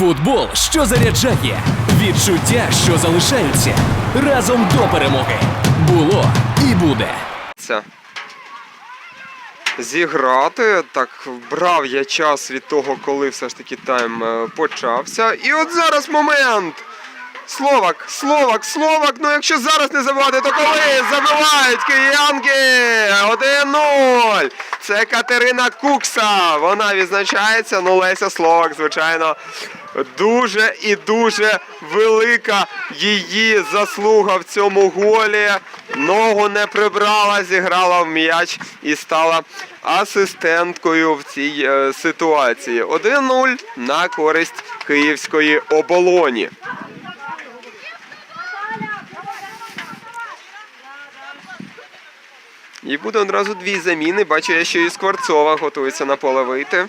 Футбол, що заряджає, відчуття, що залишаються разом до перемоги. Було і буде. Це. Зіграти. Так, брав я час від того, коли все ж таки тайм е, почався. І от зараз момент. Словак, Словак, Словак. Ну якщо зараз не забивати, то коли забивають киянки 1-0. Це Катерина Кукса. Вона відзначається. Ну, Леся Словак, звичайно, дуже і дуже велика її заслуга в цьому голі. Ногу не прибрала, зіграла в м'яч і стала асистенткою в цій е, ситуації. 1-0 на користь київської оболоні. І буде одразу дві заміни. Бачу я, що і Скворцова готується на поле вийти.